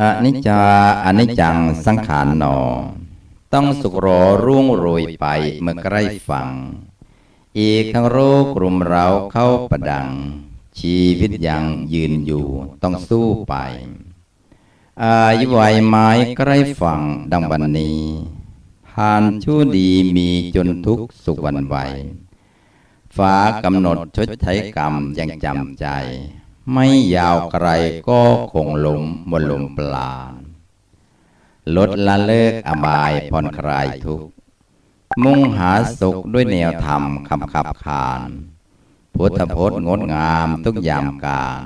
อนิจจาอนิจจังสังขารหนอ ต้องสุกรอรุ่งโรยไปเมื่อใกล้ฝั่งอีกทั้งโรครุมเราเข้าประดัง ชีวิตยังยืนอยู่ต้องสู้ไป อายุวัยไม้ใกล้ฝั่งดังวันนี้ผ่านชั่วดีมีจนทุกสุขวันไหวฟ้ากำหนดชดใช้กรรมยังจำใจ ไม่ยาวไกลก็คงหลงบนลมปลานลดละเลิกอบายผ่อนคลายทุกข์มุ่งหาสุขด้วยแนวธรรมคำขับขาน พุทธพจน์งดงามทุกยามการ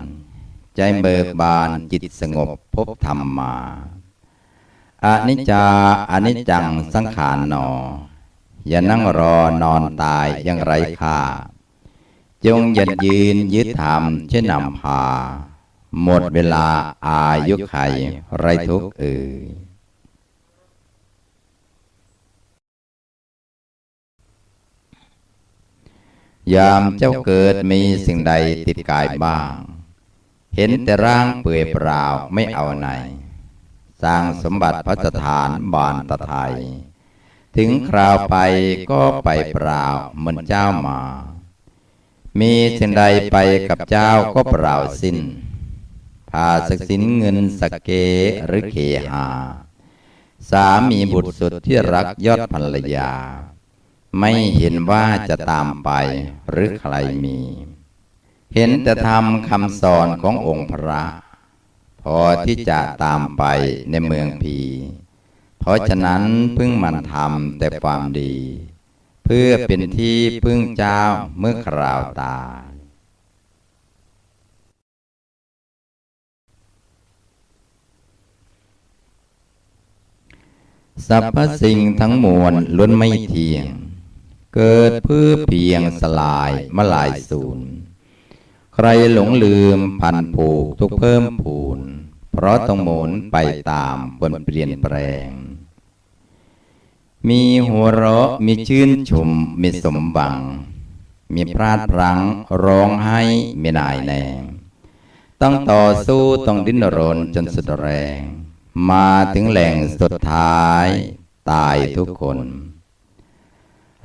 ใจเบิกบานจิตสงบพบธรรมมาอนิจจาอนิจจังสังขารหนอ อย่านั่งรอนอนตายยังไรค่า จงหยัดยืนยึดธรรมเช่นนำพา หมดเวลาอายุไขไรทุกข์เอ่ยยามเจ้าเกิดมีสิ่งใดติดกายบ้าง เห็นแต่ร่างเปื่อยเปล่าไม่เอาไหน สร้างสมบัติพระสถานบานตะไทย ถึงคราวไปก็ไปเปล่าเหมือนเจ้ามา มีสิ่งใดไปกับเจ้าก็เปล่าสิ้นพาศักสินเงินสกเกหรือเคหา สามีบุตรสุดที่รักยอดภรรยา ไม่เห็นว่าจะตามไปหรือใครมี เห็นแต่ทำคำสอนขององค์พระ พอที่จะตามไปในเมืองพี เพราะฉะนั้นพึ่งมันทำแต่ความดี พื่อเป็นที่พึ่งเจ้าเมื่อคราวตายสรรพสิ่งทั้งมวลล้วนไม่เที่ยง เกิดเพื่อเพียงสลายมาลายสูญใครหลงลืมพันผูกทุกเพิ่มผูน เพราะต้องหมุนไปตามบนเปลี่ยนแปลง มีหัวเราะมีชื่นชม มีสมบัง มีพลาดพลั้งร้องไห้ไม่นายแนงต้องต่อสู้ต้องดิ้นรนจนสุดแรง มาถึงแหล่งสุดท้าย ตายทุกคน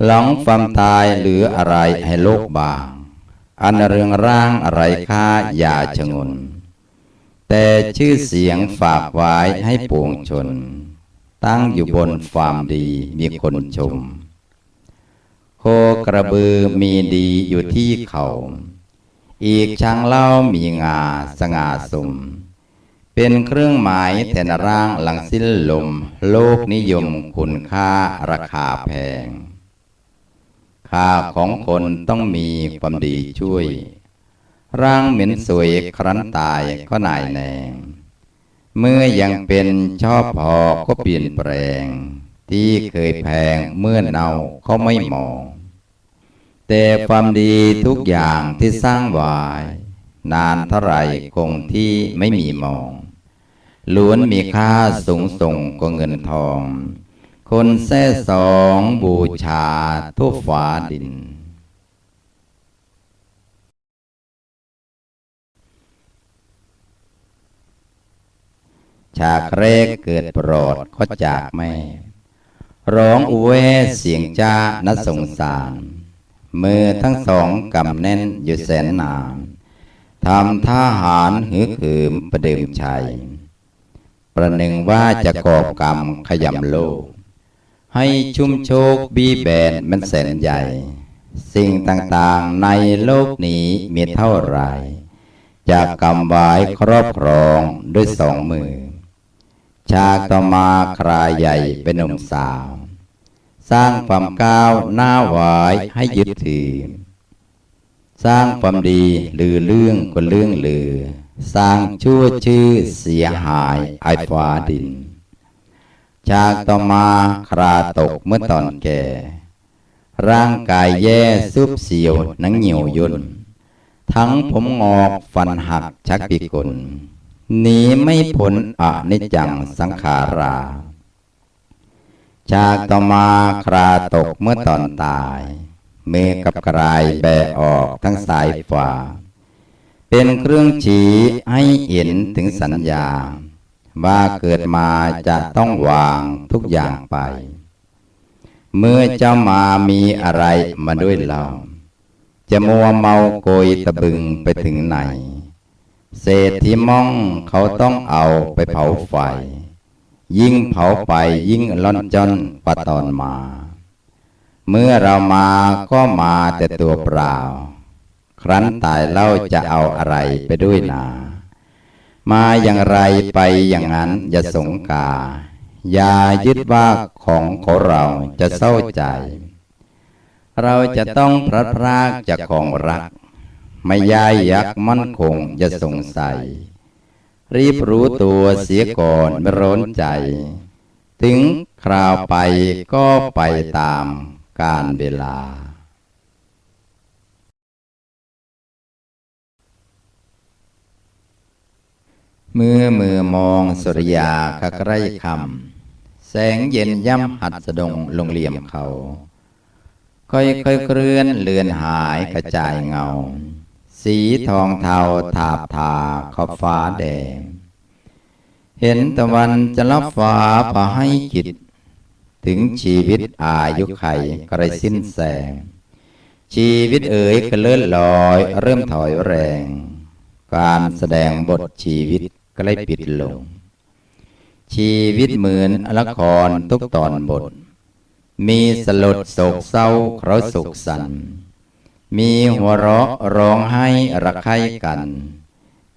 หลังความตายหลืออะไรให้โลกบาง อันเรืองร่างอะไรค่าอย่าชงน แต่ชื่อเสียงฝากไว้ให้ปวงชน ตั้งอยู่บนความดีมีคนชม โคกระบือมีดีอยู่ที่เขา อีกช้างเล่ามีงาสง่าสม เป็นเครื่องหมายแทนร่างหลังสิ้นลม โลกนิยมคุณค่าราคาแพง ค่าของคนต้องมีความดีช่วย ร่างเหม็นสวยครั้นตายก็นายแนง เมื่อยังเป็นชอบพอก็เปลี่ยนแปลง ที่เคยแพงเมื่อเนาเขาไม่มอง แต่ความดีทุกอย่างที่สร้างไว้นานเท่าไรคงที่ไม่มีมอง ล้วนมีค่าสูงส่งกว่าเงินทอง คนแท้สองบูชาทั่วฟ้าดิน ฉากแรกเกิดโปรดก็จากแม่ ร้องอุเวเสียงจ้านัสงสาร มือทั้งสองกำแน่นอยู่แสนนานทำท่าหารหือขืมประเดิมชัย ประหนึ่งว่าจะกอบกรรมขยำโลก ให้ชุ่มโชคบีแบนมันแสนใหญ่ สิ่งต่างๆในโลกนี้มีเท่าไรจากกรรมไว้ครอบครองด้วยสองมือ ชาติต่อมาครายใหญ่เป็นหนุ่มสาว สร้างความก้าวหน้าหวายให้ยึดถือ สร้างความดีลือเรื่องก็เรื่องลือ สร้างชั่วชื่อเสียหายไอฟ้าดินจากต่อมาคราตกเมื่อตอนแก่ ร่างกายแย่ซุบเสียวหนังเหนียวย่นทั้งผมงอกฟันหักชักปีกล หนีไม่พ้นอนิจจังสังขาราจาตมาคราตกเมื่อตอนตาย เมอกับกรายแบออกทั้งสายฝ่า เป็นเครื่องชี้ให้เห็นถึงสัญญา ว่าเกิดมาจะต้องวางทุกอย่างไป เมื่อเจ้ามามีอะไรมาด้วยเรา จะมัวเมาโกยตะบึงไปถึงไหน เศษที่มองเขาต้องเอาไปเผาไฟ ยิ่งเผาไปยิ่งล่อนจนปะตอนมา เมื่อเรามาก็มาแต่ตัวเปล่า ครั้นตายเล่าจะเอาอะไรไปด้วยนา มาอย่างไรไปอย่างนั้นอย่าสงกา อย่ายึดว่าของของเราจะเศร้าใจ เราจะต้องพลัดพรากจากของรัก ไม่ยายยักมั่นคงอย่าสงสัย รีบรู้ตัวเสียก่อนไม่ร้อนใจ ถึงคราวไปก็ไปตามกาลเวลา เมื่อมือมองสุริยาคใกล้คำแสงเย็นย่ำหัดสะดงลงเหลี่ยมเขา ค่อยค่อยๆเคลื่อนเลือนหายกระจายเงา สีทองเทาถาบทาขอบฟ้าแดง เห็นตะวันจะรับฟ้าพาให้กิจ ถึงชีวิตอายุไขกระสิ้นแสง ชีวิตเอ๋ยก็เลื่อนลอย เริ่มถอยแรง การแสดงบทชีวิตก็เลยปิดลง ชีวิตเหมือนละครทุกตอนบท มีสลดโศกเศร้าเขาสุขสันต์ มีหัวเราะร้องไห้ระไข้กัน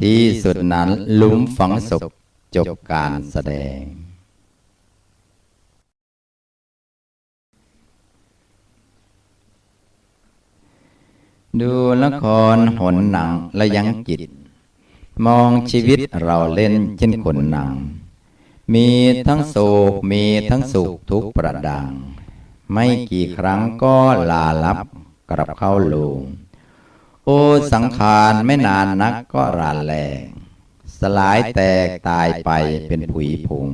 ที่สุดนั้นลุมฝังศพจบการแสดง ดูละครหนหนังและยังจิต มองชีวิตเราเล่นเช่นคนหนัง มีทั้งโศกมีทั้งสุขทุกประดัง ไม่กี่ครั้งก็ลาลับ กลับเข้าลงโอ้สังขารไม่นานนักก็รานแลงสลายแตกตายไปเป็นผุยผง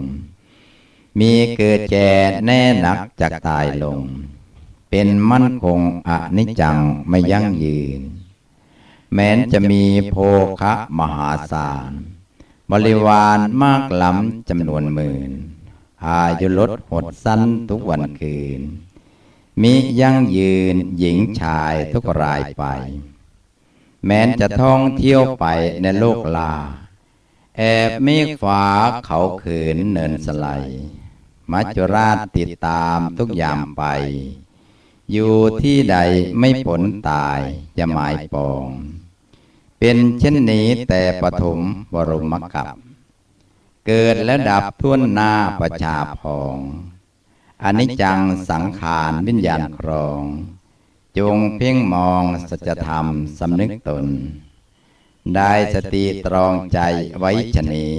มีเกิดแก่แน่นักจากตายลง เป็นมั่นคงอนิจจังไม่ยั่งยืน แม้นจะมีโภคะมหาศาล บริวารมากล้ำจำนวนหมื่น อายุลดหดสั้นทุกวันคืน มิยั่งยืนหญิงชายทุกรายไป แม้นจะท่องเที่ยวไปในโลกลา แอบเมฆฟ้าเขาขินเนินสไลมัจจุราชติดตามทุกยามไป อยู่ที่ใดไม่ผลตายจะหมายปอง เป็นเช่นนี้แต่ปฐมบรมกับ เกิดและดับทุ่นหน้าประชาพอง อนิจจังสังขารวิญญาณครอง จงเพ่งมองสัจธรรมสำนึกตน ได้สติตรองใจไว้ชะนี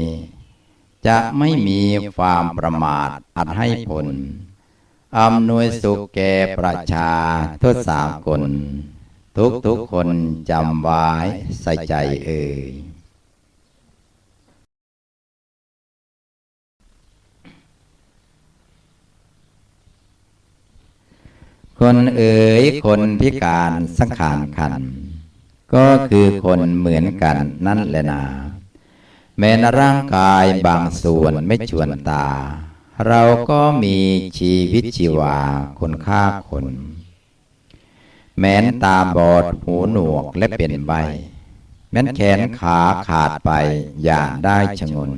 จะไม่มีความประมาทอัดให้ผลอำนวยสุขแก่ประชาทุสากล ทุกทุกๆคนจำไว้ใส่ใจเอ่ย คนเอ๋ยคนพิการสังขารขัน ก็คือคนเหมือนกันนั่นแหละนา แม้นร่างกายบางส่วนไม่ชวนตา เราก็มีชีวิตชีวาคนค่าคน แม้นตาบอดหูหนวกและเป็นใบ แม้นแขนขาขาดไปอย่าได้ชงน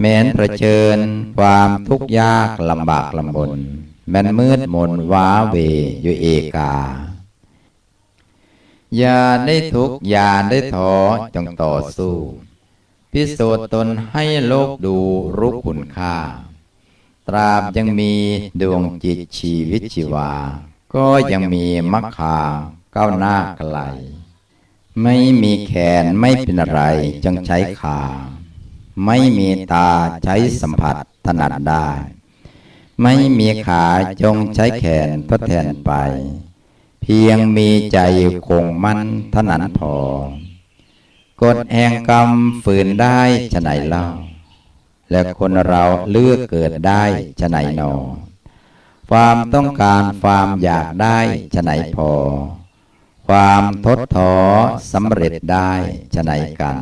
แม้นเผชิญความทุกข์ยากลำบากลำบน ม้นมืดมนว้าเวอยู่เอกา อย่าได้ทุกอย่าได้ท้อจงต่อสู้ พิสูจน์ตนให้โลกดูรู้คุณค่า ตราบยังมีดวงจิตชีวิตชีวา ก็ยังมีมัคคาก้าวหน้าไกล ไม่มีแขนไม่เป็นไรจึงใช้ขา ไม่มีตาใช้สัมผัสถนัดได้ ไม่มีขาจงใช้แขนทดแทนไป เพียงมีใจคงมั่นเท่านั้นพอกฎแห่งกรรมฝืนได้ฉะไหนเล่า และคนเราเลือกเกิดได้ฉะไหนหนอ ความต้องการความอยากได้ฉะไหนพอ ความทดท้อสำเร็จได้ฉะไหนกัน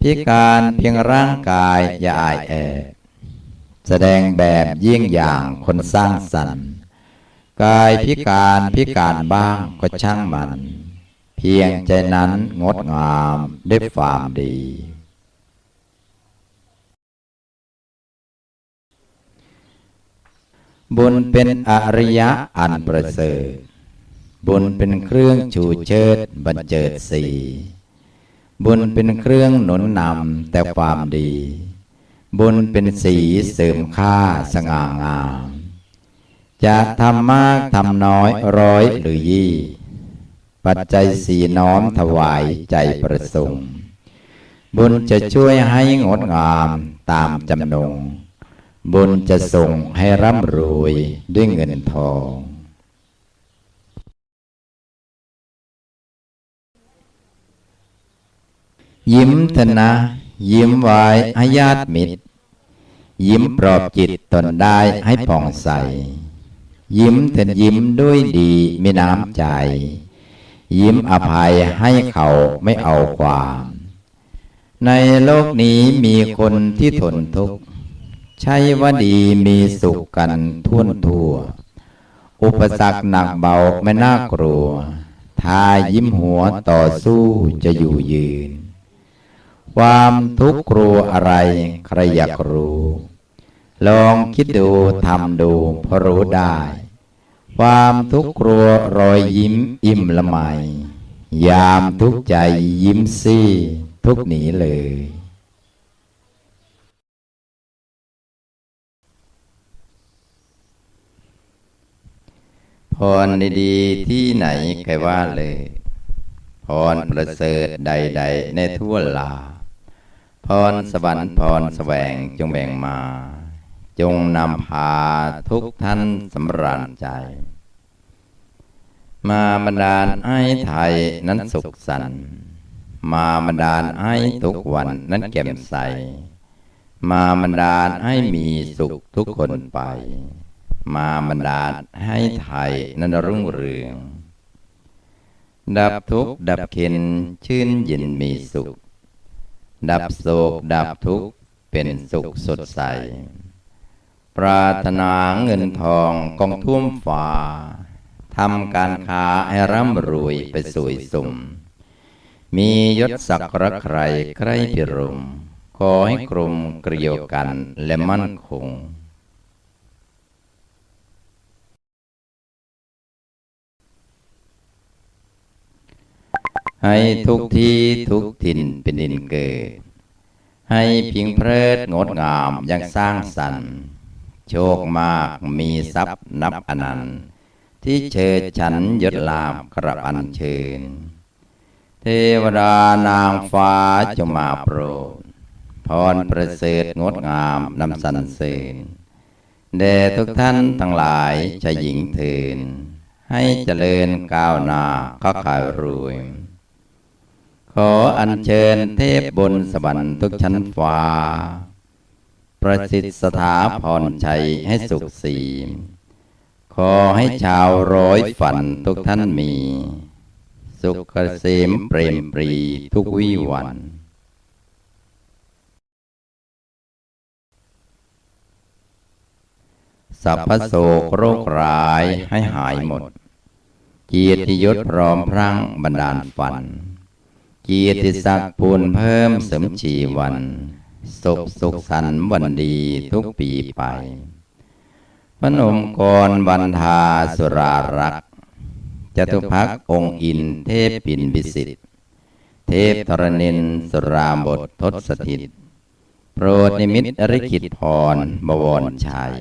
พิการเพียงร่างกายอย่าอายแอ แสดงแบบเยี่ยงอย่างคนสร้างสรรค์กายพิการพิการบ้างก็ช่างมัน เพียงใจนั้นงดงามด้วยความดี บุญเป็นอริยะอันประเสริฐบุญเป็นเครื่องชูเชิดบันเจิดสี บุญเป็นเครื่องหนุนนำแต่ความดี บุญเป็นสีเสริมค่าสง่างาม จะทำมากทำน้อยร้อยหรือยี่ ปัจจัยสีน้อมถวายใจประสงค์บุญจะช่วยให้งดงามตามจำนง บุญจะส่งให้ร่ำรวยด้วยเงินทอง ยิ้มเถนะ ยิ้มไว้ให้ญาติมิตร ยิ้มปลอบจิตตนได้ให้ผ่องใส ยิ้มเถอะยิ้มด้วยดีมีน้ำใจ ยิ้มอภัยให้เขาไม่เอาความ ในโลกนี้มีคนที่ทนทุกข์ใช่ว่าดีมีสุขกันทั่วทั่ว อุปสรรคหนักเบาไม่น่ากลัว ถ้ายิ้มหัวต่อสู้จะอยู่ยืน ความทุกข์กลัวอะไร ใครอยากรู้ ลองคิดดูทำดูพอรู้ได้ ความทุกข์กลัวรอยยิ้มอิ่มละไมยามทุกข์ใจยิ้มซี่ ทุกหนีเลยพรดีๆที่ไหนใครว่าเลย พรประเสริฐใด ๆ ในทั่วลา พรสวรรค์พรแสวงจงแบ่งมา จงนำพาทุกท่านสำราญใจ มาบรรดาลให้ไทยนั้นสุขสันต์มาบรรดาลให้ทุกวันนั้นแจ่มใส มาบรรดาลให้มีสุขทุกคนไป มาบรรดาลให้ไทยนั้นรุ่งเรือง ดับทุกข์ดับเข็นชื่นยินมีสุข ดับโศกดับทุกข์เป็นสุขสดใส ปรารถนาเงินทองกองท่วมฝ่าทำการค้าให้ร่ำรวยไปสวยสมมียศศักดิ์ระใครใครพิรมขอให้กลมเกลียวกันและมั่นคง ให้ทุกที่ทุกถิ่นเป็นดินเกิด ให้พิงเพลิดงดงามยังสร้างสรรค์ โชคมากมีทรัพย์นับอนันต์ ที่เชิดฉันยศลาบกระอันเชิญ เทวดานางฟ้าจงมาโปรด พรประเสริฐงดงามนำสรรเสริญแด่ทุกท่านทั้งหลายชายหญิงเทินให้เจริญก้าวหน้าก็ขายรวย ขออัญเชิญเทพบนสวรรค์ทุกชั้นฟ้า ประสิทธิ์สถาพรชัยให้สุขสี ขอให้ชาวร้อยฝันทุกท่านมี สุขเกษมเปรมปรีทุกวิวันสัพพโศกโรคร้ายให้หายหมด เกียรติยศพร้อมพรั่งบรรดาลฝัน เกียรติศักดิ์พูนเพิ่มเสริมชีวัน สุขสุขสันวันดีทุกปีไป พนมกรวันทาสุรารักษ์จตุพักองค์อินเทพปินบิสิทธิเทพธรณินสุรามบททศสถิต โปรดนิมิตอริขิตพรบวรชัย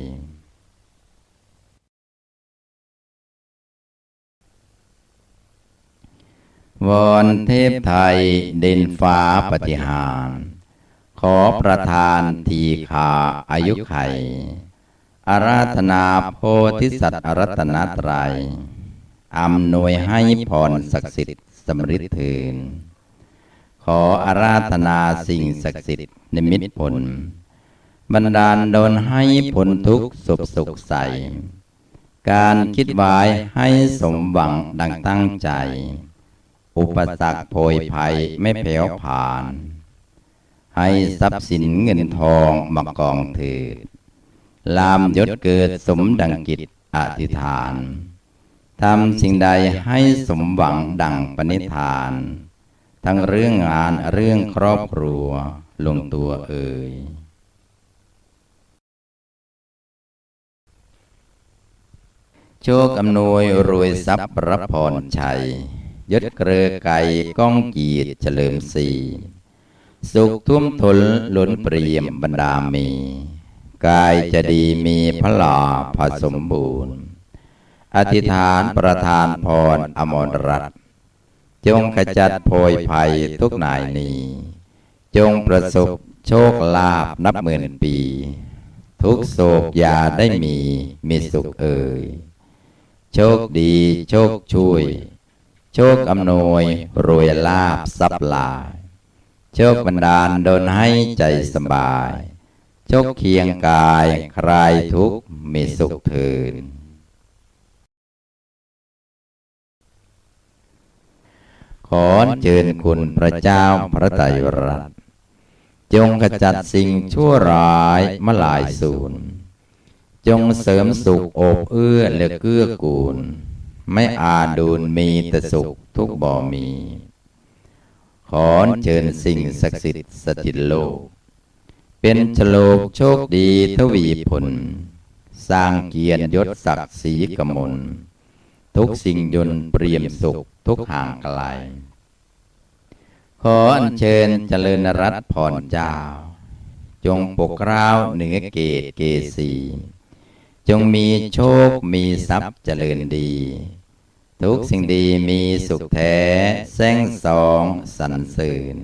วอนเทพไทยเด่นฟ้าปฏิหาร ขอประทานทีขาอายุไข อาราธนาโพธิสัตว์อรัตนตรัยอำนวยให้พรศักดิ์สิทธิ์สำริดถืน ขออาราธนาสิ่งศักดิ์สิทธิ์นิมิตผลบันดาลโดนให้ผลทุกสุขสุขใส การคิดไว้ให้สมหวังดังตั้งใจ อุปสรรคโผยภัยไม่แผ่วผ่าน ให้ทรัพย์สินเงินทองมากองถิดลามยศเกิดสมดังกิจอธิษฐานทำสิ่งใดให้สมหวังดังปณิธาน ทั้งเรื่องงานเรื่องครอบครัวลงตัวเอ่ยโชคอำนวยรวยทรัพย์รับพรชัย ยศเกลือไก่ก้องกีดเฉลิมศรีสุขทุ่มทนล้นเปรียมบรรดามี กายจะดีมีพระลาผสมบูรณ์ อธิษฐานประทานพรอมรรัตจงขจัดโพยภัยทุกนายนีจงประสบโชคลาภนับหมื่นปี ทุกโศกยาได้มีมีสุขเอ่ย โชคดีโชคช่วย โชคอำนวยรวยลาบซับลาย โชคบันดาลดนให้ใจสบาย โชคเคียงกายคลายทุกข์มีสุขเถินขอเชิญคุณพระเจ้าพระไตรรัตน์จงขจัดสิ่งชั่วร้ายมาลายสูญจงเสริมสุขอบเอื้อและเกื้อกูล ไม่อาดูลมีแต่สุขทุกบ่ มี ขอเชิญสิ่งศักดิ์สิทธิ์สถิตโลก เป็นฉโลกโชคดีทวีผล สร้างเกียรติยศศักดิ์ศรีกมล ทุกสิ่งยนเปรียมสุขทุกห่างไกล ขออัญเชิญเจริญรัตน์พรเจ้า จงปกเกล้าวเหนือเกตเกสี จงมีโชคมีทรัพย์เจริญดี ทุกสิ่งดีมีสุขแท้แสงสองสรรเสริญ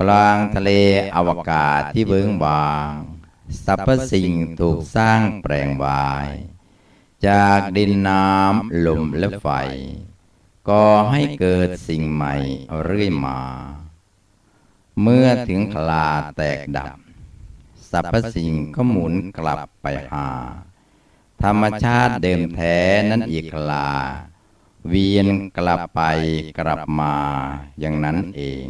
กลางทะเลอวกาศที่เบื้องบางสรรพสิ่งถูกสร้างแปลงวาย จากดินน้ำลมและไฟ ก็ให้เกิดสิ่งใหม่เรื่อยมา เมื่อถึงคลาแตกดับสรรพสิ่งก็หมุนกลับไปหา ธรรมชาติเดิมแท้นั้นอีกคลา เวียนกลับไปกลับมาอย่างนั้นเอง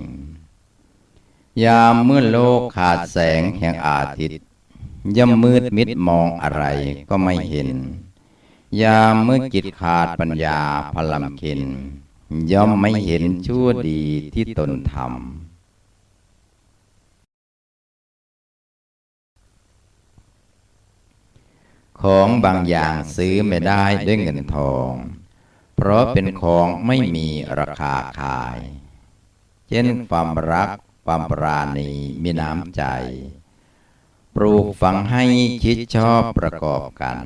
ยามเมื่อโลกขาดแสงแห่งอาทิตย์ย่ำมืดมิดมองอะไรก็ไม่เห็น ยามเมื่อจิตขาดปัญญาพลัมเข็นย่อมไม่เห็นชั่วดีที่ตนทำ ของบางอย่างซื้อไม่ได้ด้วยเงินทอง เพราะเป็นของไม่มีราคาขาย เช่นความรักความปราณีมีน้ำใจ ปลูกฝังให้คิดชอบประกอบกัน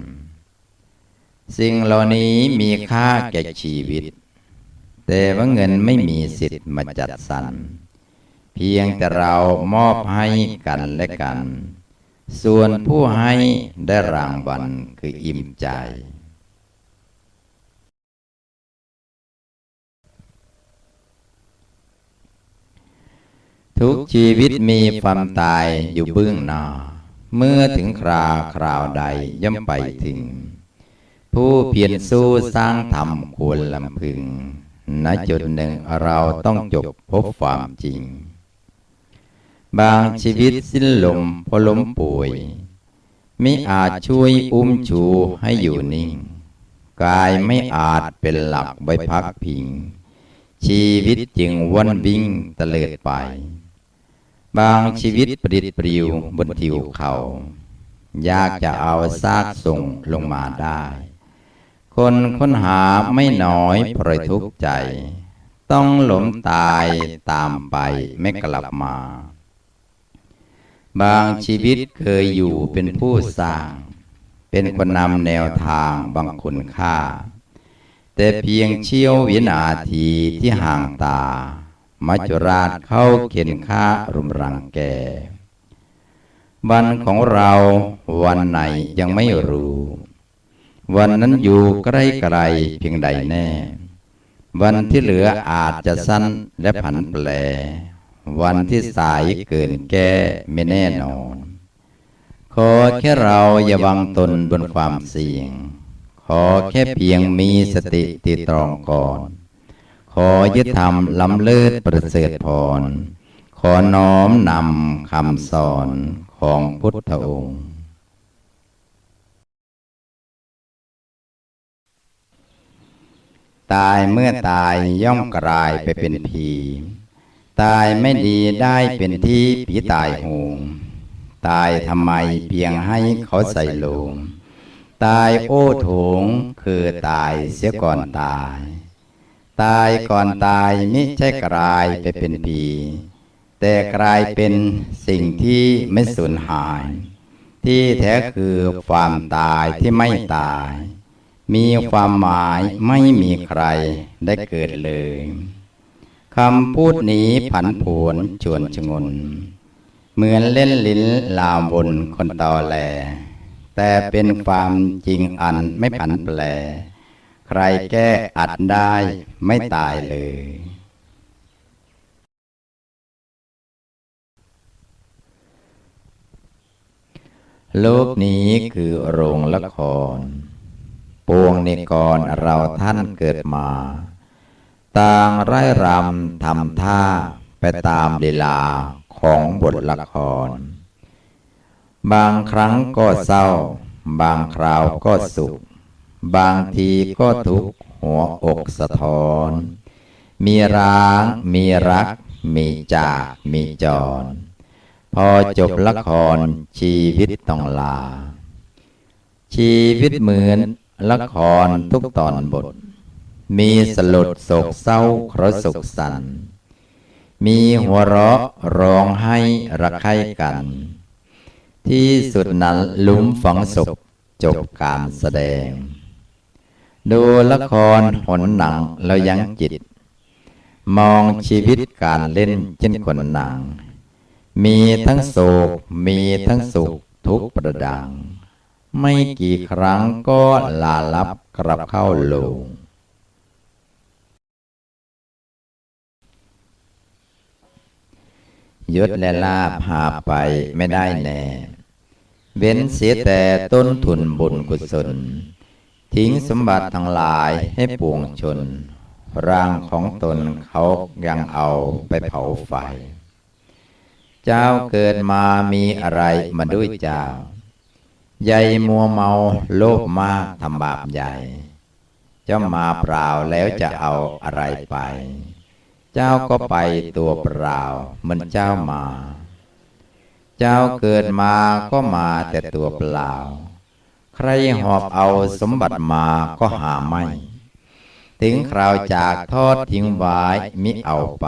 สิ่งเหล่านี้มีค่าแก่ชีวิต แต่ว่าเงินไม่มีสิทธิ์มาจัดสรรเพียงแต่เรามอบให้กันและกัน ส่วนผู้ให้ได้รางวัลคืออิ่มใจ ทุกชีวิตมีความตายอยู่เบื้องหน้า เมื่อถึงคราวคราวใดย่อมไปถึง ผู้เพียรสู้สร้างธรรมควรลำพึงณจุดหนึ่งเราต้องจบพบความจริง บางชีวิตสิ้นลมเพราะล้มป่วย ไม่อาจช่วยอุ้มชูให้อยู่นิ่ง กายไม่อาจเป็นหลักไว้พักพิง ชีวิตจึงวนวิ่งตะเลิดไป บางชีวิตปลิดปลิวบนทิวเขา ยากจะเอาซากส่งลงมาได้ คนค้นหาไม่น้อยปล่อยทุกข์ใจ ต้องหลมตายตามไปไม่กลับมา บางชีวิตเคยอยู่เป็นผู้สร้าง เป็นคนนำแนวทางบางคุณค่า แต่เพียงเชี่ยววินาทีที่ห่างตา มัจจุราชเข้าเข็นฆ่ารุมรังแก วันของเราวันไหนยังไม่รู้ วันนั้นอยู่ใกล้ไกลเพียงใดแน่ วันที่เหลืออาจจะสั้นและผันแปร วันที่สายเกินแก้ไม่แน่นอน ขอแค่เราอย่าวางตนบนความเสี่ยง ขอแค่เพียงมีสติติตรองก่อน ขอยึดธรรมล้ำเลิศประเสริฐพร ขอน้อมนำคำสอนของพุทธองค์ตายเมื่อตายย่อมกลายไปเป็นผี ตายไม่ดีได้เป็นที่ผีตายโหงตายทำไมเพียงให้เขาใส่ลงตายโอ้โถงคือตายเสียก่อนตาย ตายก่อนตายมิใช่กลายไปเป็นผีแต่กลายเป็นสิ่งที่ไม่สูญหาย ที่แท้คือความตายที่ไม่ตาย มีความหมายไม่มีใครได้เกิดเลย คำพูดนี้ผันผวนชวนชงน เหมือนเล่นลิ้นลามบนคนตอแหล แต่เป็นความจริงอันไม่ผันแปรใครแก้อัดได้ไม่ตายเลย โลกนี้คือโรงละคร ปวงในกรเราท่านเกิดมา ต่างไร้รำทำท่าไปตามลีลาของบทละคร บางครั้งก็เศร้า บางคราวก็สุข บางทีก็ทุกข์หัวอกสะท้อน มีร้าง มีรัก มีจากมีจร พอจบละครชีวิตต้องลา ชีวิตเหมือนละครทุกตอนบท มีสลดโศกเศร้าครสุขสันต์มีหัวเราะร้องให้ระไข้กัน ที่สุดนั้นลุ้มฝังศพจบการแสดง ดูละครหนหนังแล้วยังจิต มองชีวิตการเล่นเช่นคนหนัง มีทั้งโศกมีทั้งสุขทุกประดัง ไม่กี่ครั้งก็ลาลับกลับเข้าลง ยศและลาภหาไปไม่ได้แน่ เว้นเสียแต่ต้นทุนบุญกุศล ทิ้งสมบัติทั้งหลายให้ปวงชน ร่างของตนเขายังเอาไปเผาไฟ เจ้าเกิดมามีอะไรมาด้วยเจ้า ใหญ่มัวเมาโลภมากทำบาปใหญ่ เจ้ามาเปล่าแล้วจะเอาอะไรไป เจ้าก็ไปตัวเปล่าเหมือนเจ้ามา เจ้าเกิดมาก็มาแต่ตัวเปล่า ใครหอบเอาสมบัติมาก็หาไม่ ถึงคราวจากทอดทิ้งไว้มิเอาไป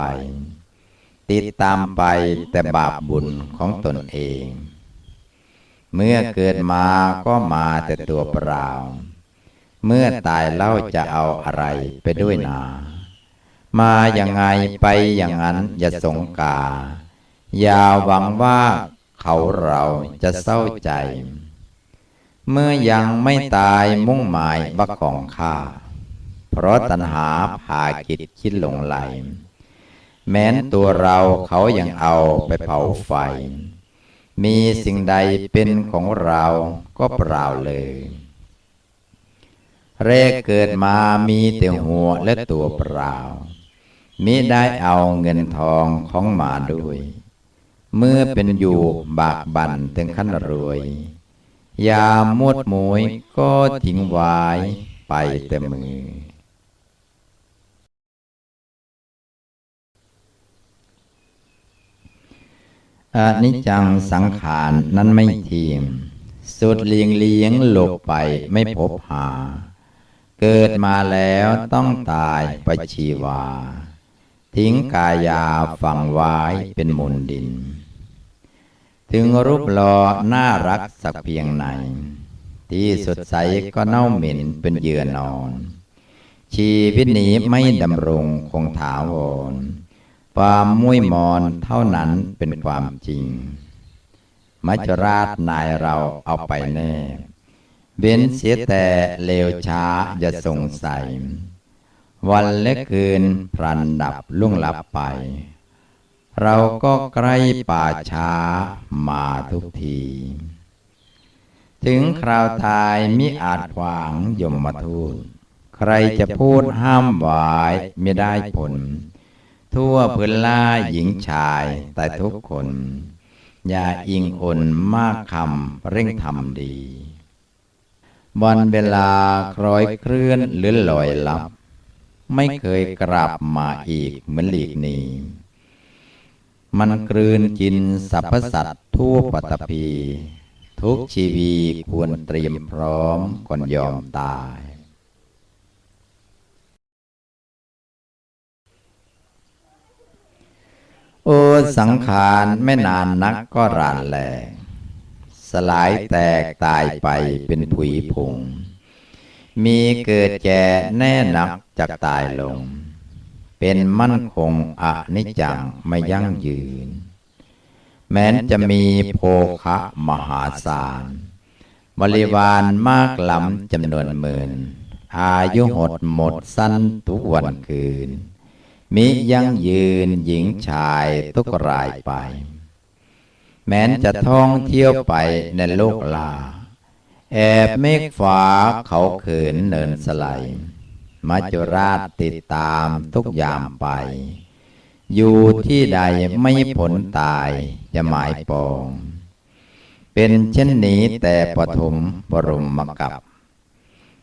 ติดตามไปแต่บาปบุญของตนเอง เมื่อเกิดมาก็มาแต่ตัวเปล่า เมื่อตายเล่าจะเอาอะไรไปด้วยนา มาอย่างไงไปอย่างนั้นอย่าสงกา อย่าหวังว่าเขาเราจะเศร้าใจ เมื่อยังไม่ตายมุ่งหมายว่าของข้า เพราะตัณหาพากิจคิดหลงไหล แม้นตัวเราเขายังเอาไปเผาไฟ มีสิ่งใดเป็นของเราก็เปล่าเลยแรกเกิดมามีแต่หัวและตัวเปล่า มิได้เอาเงินทองของมาด้วย เมื่อเป็นอยู่บากบั่นถึงขั้นรวย ยามมดมวยก็ทิ้งไว้ไปแต่มือ อนิจจังสังขารนั้นไม่เทียม สุดเลียงเลียงหลบไปไม่พบหา เกิดมาแล้วต้องตายไปชีวา ทิ้งกายาฝังไว้เป็นมนดิน ถึงรูปหล่อน่ารักสักเพียงไหน ที่สดใสก็เน่าเหม็นเป็นเยื่อนอน ชีวิตนี้ไม่ดำรงคงถาวรความมุ้ยมอนเท่านั้นเป็นความจริง มัจจราชนายเราเอาไปแน่ เว้นเสียแต่เลวช้าอย่าสงสัย วันและคืนพลันดับล่วงลับไป เราก็ใกล้ป่าช้ามาทุกที ถึงคราวตายมิอาจขวางยมมาทูตใครจะพูดห้ามไว้ไม่ได้ผล ทั่วพื้นล่าหญิงชายแต่ทุกคน อย่าอิงอนมากคำเร่งทำดี วันเวลาคล้อยเคลื่อนหรือลอยลับ ไม่เคยกลับมาอีกเหมือนหลีกนี้ มันกลืนกินสรรพสัตว์ทั่วปัตภีทุกชีวีควรเตรียมพร้อมก่อนยอมตาย โอสังขารไม่นานนักก็รานแหลงสลายแตกตายไปเป็นผุยผง มีเกิดแก่แน่นักจากตายลง เป็นมั่นคงอนิจจังไม่ยั่งยืน แม้นจะมีโภคะมหาศาล บริวารมากล้ำจำนวนหมื่น อายุหดหมดสั้นทุกวันคืน มิยั่งยืนหญิงชายทุกรายไป แม้นจะท่องเที่ยวไปในโลกลา แอบเมฆฟ้าเขาเขินเนินสไลด์มาจุราชติดตามทุกยามไป อยู่ที่ใดไม่ผลตายจะหมายปอง เป็นเช่นนี้แต่ปฐมบรมมกับ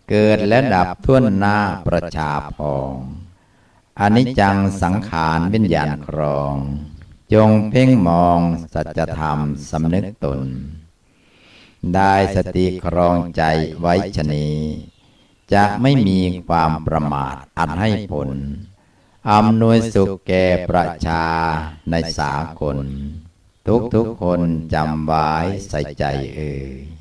เกิดและดับท่วนหน้าประชาพองอนิจจังสังขารวิญญาณครอง จงเพ่งมองสัจธรรมสำนึกตน ได้สติครองใจไว้ชนีจะไม่มีความประมาทอันให้ผลอำนวยสุขแก่ประชาในสากล ทุกทุกคนจำไว้ใส่ใจเอ่ย